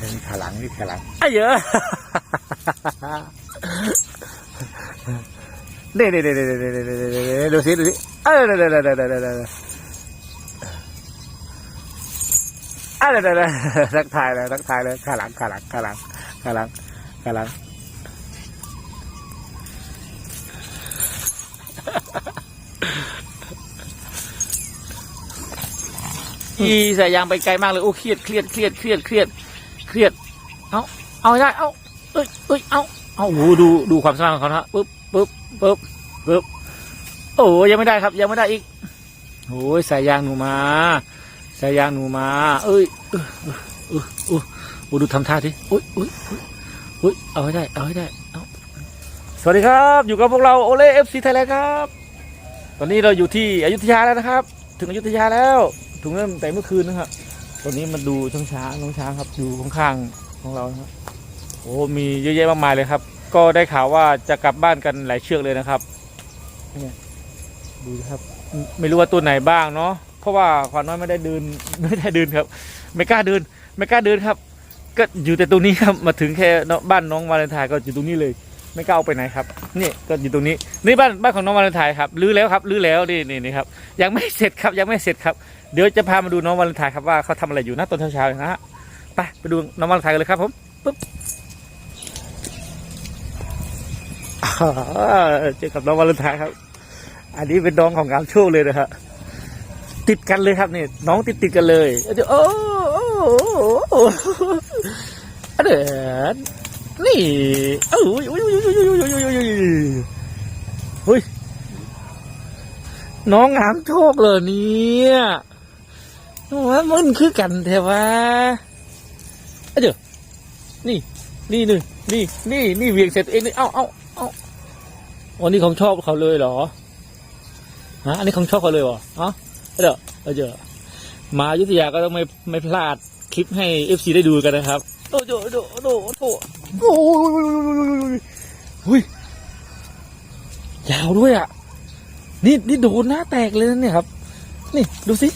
นี่ขาหลังนี่ขาหลังอ้ายเยอะเด้เด้เด้เด้เด้เด้เด้เด้เด้ดูสิดูสิเออเด้เด้เด้เด้เด้เด้เด้อะเด้เด้เด้ทักทายเลยทักทายเลยขาหลังขาหลังขาหลังขาหลังขาหลังอีสายยางไปไกลมากเลยโอ้เครียดเครียดเครียดเครียดเครียด เครียด เอาเอาได้ เอาเอ้ยเอ้ยเอาเอาโอ้โหดูดูความสามารถของเขานะปึ๊บปึ๊บปึ๊บปึ๊บโอ้ยังไม่ได้ครับ ยังไม่ได้อีกโอ้ยสายยางหนูมาสายยางหนูมา เอ้ยเออเออเออโอ้ดูทำท่าทีอุ้ยอุ้ยอุ้ยอุ้ยเอาให้ได้ เอาให้ได้เอาสวัสดีครับ อยู่กับพวกเราโอเล่เอฟซีไทยแลนด์ครับ ตอนนี้เราอยู่ที่อยุธยาแล้วนะครับ ถึงอยุธยาแล้ว ถึงเริ่มแต่เมื่อคืนนะครับ ตอนนี้มาดูช้างช้างน้องช้างครับอยู่ข้างๆของเราครับโอ้มีเยอะแยะมากมายเลยครับ ก็ได้ข่าวว่าจะกลับบ้านกันหลายเชือกเลยนะครับเนี่ยดูนะครับไม่รู้ว่าตัวไหนบ้างเนาะเพราะว่าควานน้อยไม่ได้เดินไม่ได้เดินครับ ไม่กล้าเดิน ไม่กล้าเดินครับ ก็อยู่แต่ตรงนี้ครับมาถึงแค่บ้านน้องวาเลนไทน์ก็อยู่ตรงนี้เลย ไม่กล้าเอาไปไหนครับนี่ก็อยู่ตรงนี้นี่บ้านบ้านของน้องวาเลนไทน์ครับรื้อแล้วครับรื้อแล้วนี่นี่นี่ครับยังไม่เสร็จครับยังไม่เสร็จครับเดี๋ยวจะพามาดูน้องวาเลนไทน์ครับว่าเขาทำอะไรอยู่นะตอนเช้าๆนะฮะไปไปดูน้องวาเลนไทน์กันเลยครับผมปุ๊บเจอกับน้องวาเลนไทน์ครับ อันนี้เป็นน้องของงามโชคเลยนะฮะติดกันเลยครับนี่น้องติดติดกันเลยเดี๋ยวโอ้โอ้โอ้เดี๋ยว นี่เอ้ยอุ้ยอุ้ยอุ้ยอุ้ยอุ้ยอุ้ยอุ้ยอุ้ยน้องงามโชคเลยเนี่ยว่ามันคือกันแท้ว่าเดี๋ยวนี่ นี่นี่นี่นี่นี่เวียงเสร็จเองนี่เอ้าเอ้าเอ้าวันนี้ของชอบเขาเลยเหรอฮะอันนี้ของชอบเขาเลยเหรออ๋อเดี๋ยวเดี๋ยวมายุทธยาก็ต้องไม่ไม่พลาดคลิปให้เอฟซีได้ดูกันนะครับโอ้โหโอ้โหโอ้ โอ้โหหุ้ยยาวด้วยอะ นี่นี่โดนหน้าแตกเลยนะเนี่ยครับ นี่ดูสิ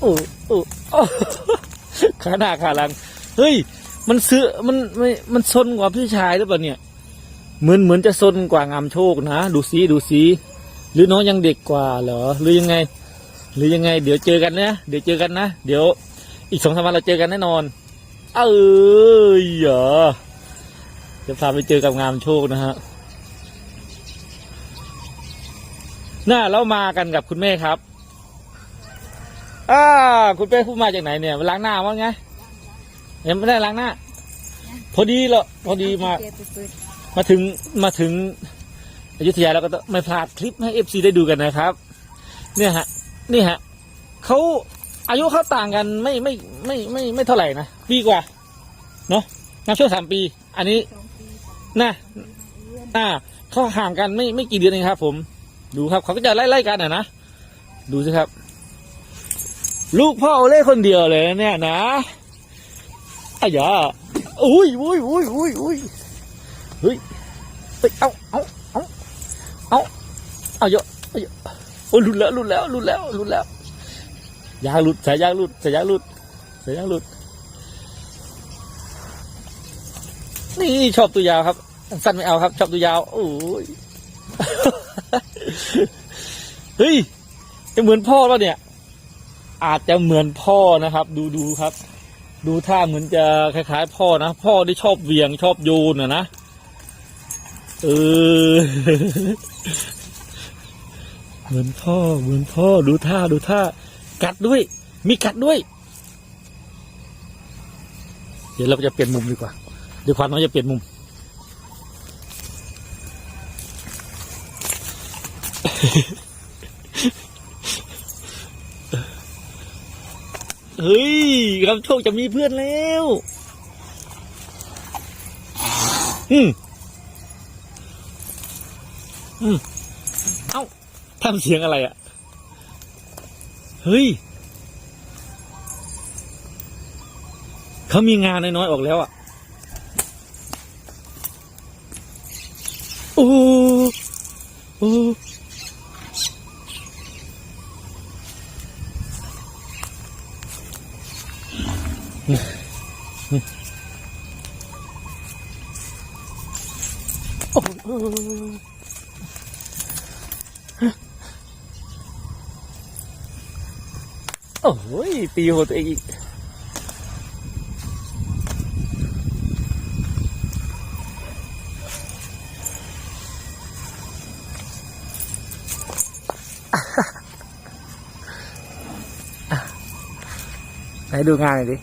โอ้โอ้โอ้ขาหน้าขาหลัง เฮ้ย มันซื้อมันไม่มันซนกว่าพี่ชายหรือเปล่าเนี่ย เหมือนเหมือนจะซนกว่างามโชคนะ ดูสิดูสิหรือน้องยังเด็กกว่าเหรอ หรือยังไง หรือยังไง เดี๋ยวเจอกันนะ เดี๋ยวเจอกันนะ เดี๋ยว อีกสองสามวันเราเจอกันแน่นอน เอ้ยเหรอ จะพาไปเจอกับงามโชคนะฮะน่าเรามากันกับคุณแม่ครับอ่าคุณแม่พูดมาจากไหนเนี่ยล้างหน้าว่าไงยังไม่ได้ล้างหน้า พอดีเหรอพอดีมา มาถึงมาถึงอยุธยาแล้วก็ต้องไม่พลาดคลิปให้เอฟซีได้ดูกันนะครับ เนี่ยฮะ นี่ฮะเขาอายุเขาต่างกันไม่ไม่ไม่ไม่ไม่ไม่เท่าไหร่นะปีกว่า เนาะนับช่วงสามปี อันนี้ นะอ่าเขาห่างกันไม่ไม่กี่เดือนเองครับ ผม ดูครับเขาก็จะไล่ไล่กันอะนะดูสิครับ ลูกพ่อโอเล่คนเดียวเลยนะเนี่ยนะอ้ายาอุ้ยอุ้ยอุ้ยอุ้ยอุ้ยเฮ้ยเฮ้ยเอาเอาเอาเอาเอาเยอะเอาเยอะโอ้ยหลุดแล้วหลุดแล้วหลุดแล้วหลุดแล้วยางหลุดสายยางหลุดสายยางหลุดสายยางหลุด นี่ชอบตัวยาวครับ สั้นไม่เอาครับ ชอบตัวยาวโอ้ยเฮ้ยจะเหมือนพ่อแล้วเนี่ย อาจจะเหมือนพ่อนะครับ ดูดูครับ ดูท่าเหมือนจะคล้าย ๆ พ่อนะพ่อที่ชอบเวียงชอบโยนอะนะเออเหมือนพ่อเหมือนพ่อดูท่าดูท่า กัดด้วย มีกัดด้วย เดี๋ยวเราจะเปลี่ยนมุมดีกว่า เดี๋ยวความน้อยจะเปลี่ยนมุม เฮ้ยคำโชคจะมีเพื่อนแล้ว อืมอืมเอ้าทำเสียงอะไรอะ่ะ เฮ้ยเขามีงานน้อยๆออกแล้วอะ่ะ อ้โอ้โอ้โอ้ยตีหัวตัวเอง ให้ดูงานหน่อยดิ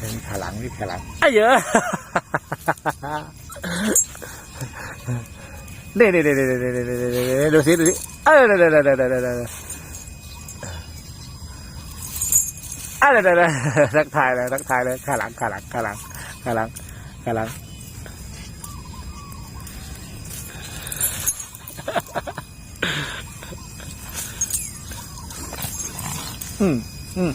นี่ขหลังนี่ขาหลังอ้เยอะเด็ดเด็ดเด็ดเด็ดเด็ดเด็ดเด็ดดูสิดูสิเออเด็ดเด็ดเด็ดเด็ดเด็ดอะไรนะทักทายเลยทักทายเลยขาหลังขาเลังยาหลังขาหลังขาหลัง อืม อืม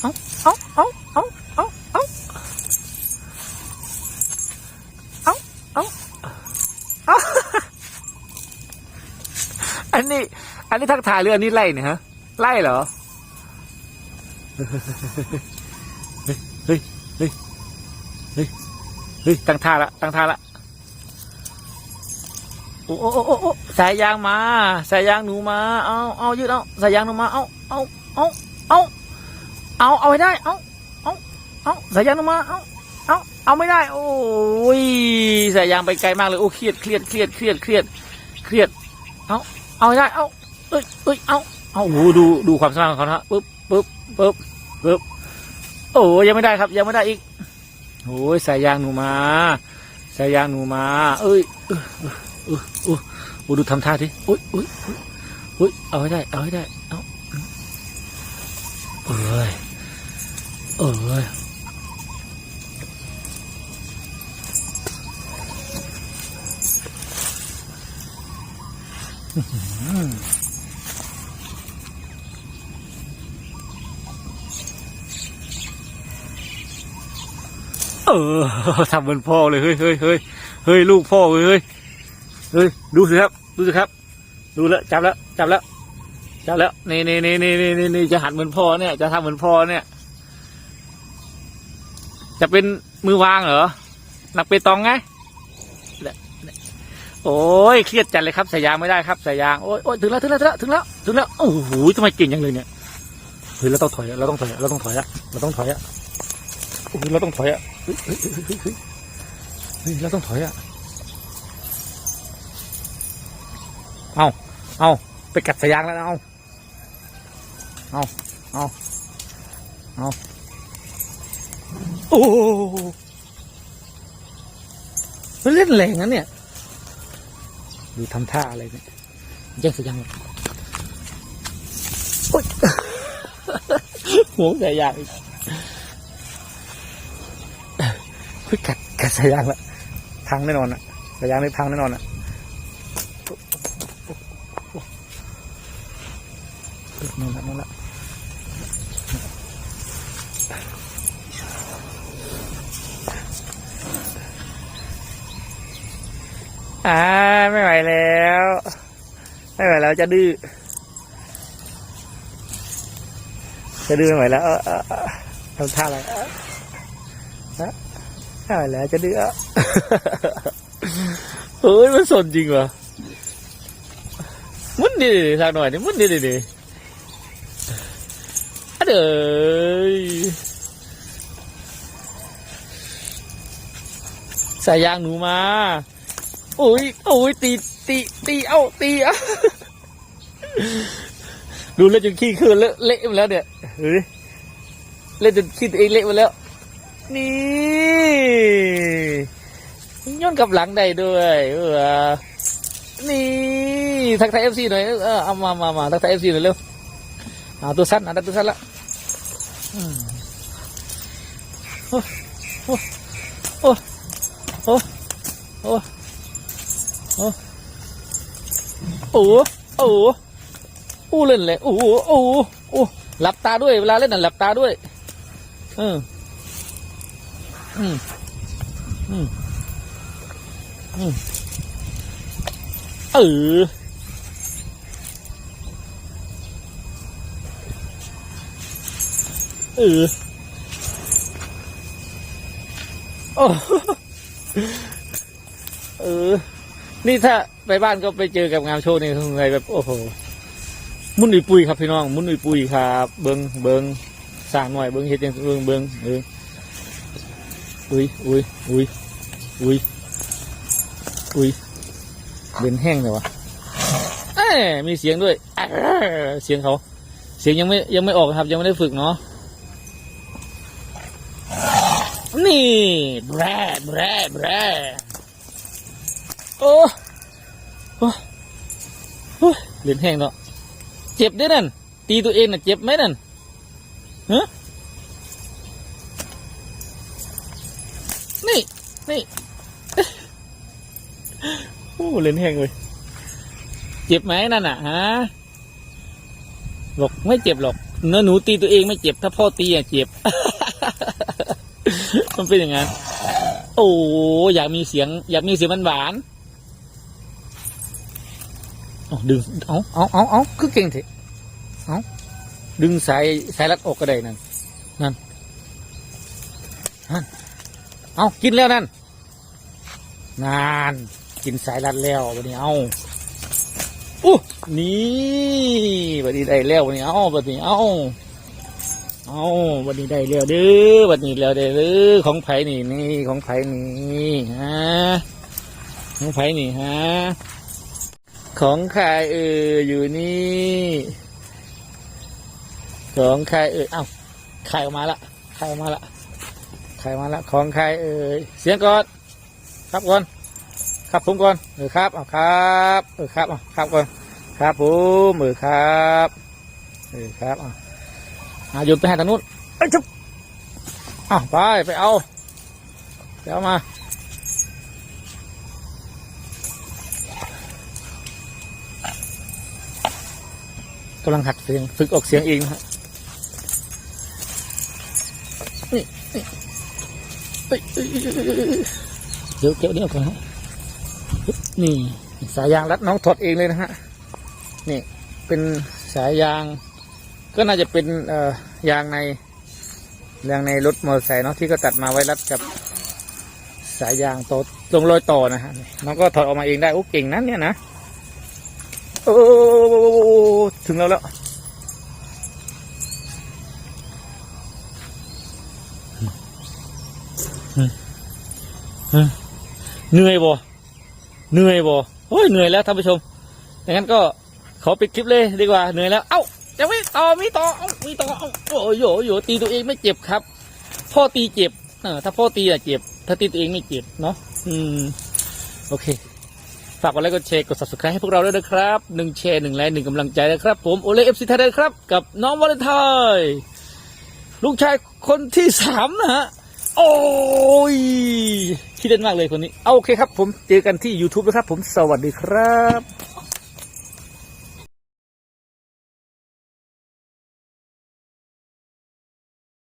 เอาเอาเอาเอาเอาเอาเอาเอาเอาอันนี้ อันนี้ทักทายหรืออันนี้ไล่เนี่ยฮะ ไล่เหรอ เฮ้ย เฮ้ย เฮ้ย เฮ้ย ตั้งท่าละ ตั้งท่าละ โอ้โอ้โอ้โอ้สายยางมา สายยางหนูมา เอาเอายืดเอาสายยางหนูมา เอาเอาเอาเอาเอาเอาให้ได้ เอาเอาเอาสายยางหนูมา เอาเอาเอาไม่ได้ โอ้ยสายยางไปไกลมากเลย โอ้เครียดเครียดเครียดเครียดเครียดเครียด เอาเอาให้ได้ เอาเอ้ยเอ้ยเอาเอาโอ้ดูดูความสามารถของเขานะปึ๊บปึ๊บปึ๊บปึ๊บโอ้ยังไม่ได้ครับ ยังไม่ได้อีกโอ้ยสายยางหนูมา สายยางหนูมา เอ้ย เออเออเออโอ้ดูทำท่าทีอุ้ยอุ้ยอุ้ยอุ้ยเอาให้ได้ เอาให้ได้ เอาเอ้ยเอ้ยเออทำเหมือนพ่อเลย เฮ้ยเฮ้ยเฮ้ยเฮ้ยลูกพ่อเฮ้ย เฮ้ยดูสิครับ ดูสิครับ ดูแล้วจับแล้ว จับแล้ว จับแล้วนี่นี่นี่นี่นี่นี่นี่จะหันเหมือนพ่อเนี่ย จะทำเหมือนพ่อเนี่ย จะเป็นมือวางเหรอหนักเปตองไงโอ้ยเครียดจัดเลยครับใสายางไม่ได้ครับใสายางโอ้ยโอ้ยถึงแล้วถึงแล้วถึงแล้วถึงแล้วถึงแล้วโอ้โหทำไมเก่งจังเลยเนี่ยเฮ้ยเราต้องถอยเราต้องถอยเราต้องถอยอะเราต้องถอยอะเราต้องถอยอะเฮ้ยเฮ้ยเฮ้ยเฮ้ยเฮ้ยเฮ้ยเราต้องถอยอะ เอาเอาไปกัดสายยางแล้วนะเอาเอาเอาเอาโอ้โหมันเล่นแรงนะเนี่ยดูทำท่าอะไรเนี่ยแย่งสายยางโอ๊ยหัวสายยางอีกกัดกัดสายยางละพังแน่นอนอะสายยางนี่พังแน่นอนอะ นั่นละอ่าไม่ไหวแล้ว ไม่ไหวแล้วจะดื้อจะดื้อไม่ไหวแล้วเออเออทำท่าอะไรเออเออไม่ไหวแล้วจะดื้อเอเฮ้ยมันสนจริงวะมุนดิสักหน่อยนี่มุนดิดิดิ เด้ยสายยางหนูมาโอ้ยโอ้ยตีตีตีเอ้าตีเอ้าดูแล้วจนขี้คืนเละเละไปแล้วเนี่ยเฮ้ยเล่นจนขี้ตัวเองเละไปแล้ว นี่ย้อนกลับหลังได้ด้วยเออนี่ทักทายเอฟซีหน่อยเออเอามามามาทักทายเอฟซีหน่อยเร็วเอาตัวสั้นเอาตัวสั้นละ โอ้โอ้โอ้โอ้โอ้โอ้โอ้โอ้อู้เล่นเลยโอ้โอ้โอ้หลับตาด้วยเวลาเล่นน่ะหลับตาด้วยเอออืมอืมอืมเออ เออโอ้เออ นี่ถ้าไปบ้านก็ไปเจอกับงามโชว์นี่คงไงแบบ โอ้โห มุนอุยปุยครับพี่น้อง มุนอุยปุยครับ เบิงเบิงสางหน่อยเบิงเฮ็ดยังเบิงเบิงเอออุ้ยอุ้ยอุ้ยอุ้ยอุ้ยเป็นแห้งเลยวะเอ้มีเสียงด้วย เสียงเขา เสียงยังไม่ยังไม่ออกครับ ยังไม่ได้ฝึกเนาะ นี่แบรแบรแบรโอ้โอ้โอ้เหรียญแห้งเนาะเจ็บด้วยนั่น ตีตัวเองน่ะเจ็บไหมนั่นฮะนี่ นี่โอ้เล่นแห้งเลยเจ็บไหมนั่นน่ะฮะบอกไม่เจ็บหรอกเนื้อหนูตีตัวเองไม่เจ็บ ถ้าพ่อตีอะเจ็บ มันเป็นอย่างนั้น โอ้อยากมีเสียง อยากมีเสียงมันหวานเอาดึง เอาเอาเอาเอาคือเก่งเถอะเอาดึงสายสายรัดออกก็ได้นั่น นั่น นั่น เอากินแล้วนั่น นาน กินสายรัดแล้ววันนี้เอาอู้นี่วันนี้ได้แล้ววันนี้เอาวันนี้เอา เอาวันนี้ได้แล้วเด้อวันนี้แล้วเด้อเด้อของไผ่นี่นี่ของไผ่นี่ฮะของไผ่นี่ฮะของใครเอออยู่นี่ของใครเอ่ยเอ้าใครออกมาละใครออกมาละใครมาละของใครเอ่ยเสียงก่อนครับก่อนครับผมก่อนเออครับเอาครับเออครับเอาครับก่อนครับผมเออครับเออครับอะ อะโยนไปให้ทางนู้นเอ้ยจุ๊บอะไปไปเอาไปเอามากำลังหัดเสียงฝึกออกเสียงเองนะฮะนี่นี่เอ้ยเอ้ยเอ้ยเอ้ยเอ้ยเอ้ยเดี๋ยวเกี่ยวเดี๋ยวก่อนฮะนี่ สายยางรัดน้องถอดเองเลยนะฮะ นี่เป็นสายยาง ก็น่าจะเป็นเอ่อยางในยางในรถมอเตอร์ไซค์เนาะที่ก็ตัดมาไว้รัดกับสายยางต่อตรงรอยต่อนะฮะน้องก็ถอดออกมาเองได้โอ้เก่งนะเนี่ยนะโอ้ถึงแล้วแล้วเหนื่อยบ่เหนื่อยบ่โอ้ยเหนื่อยแล้วท่านผู้ชมอย่างนั้นก็ขอปิดคลิปเลยดีกว่าเหนื่อยแล้วเอ้า ต่อมีต่อมีต่อเอ้าโอ้ยโยโยตีตัวเองไม่เจ็บครับ พ่อตีเจ็บเออถ้าพ่อตีอะเจ็บ ถ้าตีตัวเองไม่เจ็บเนาะอืม โอเค ฝากกดไลค์กดแชร์กด subscribe ให้พวกเราด้วยนะครับหนึ่งแชร์หนึ่งไลค์หนึ่งกำลังใจนะครับ ผมโอเล่เอฟซีไทยครับ กับน้องวาเลนไทน์ลูกชายคนที่สามนะฮะโอ้ยคิดเล่นมากเลยคนนี้ เอาโอเคครับ ผมเจอกันที่ YouTube นะครับ ผมสวัสดีครับ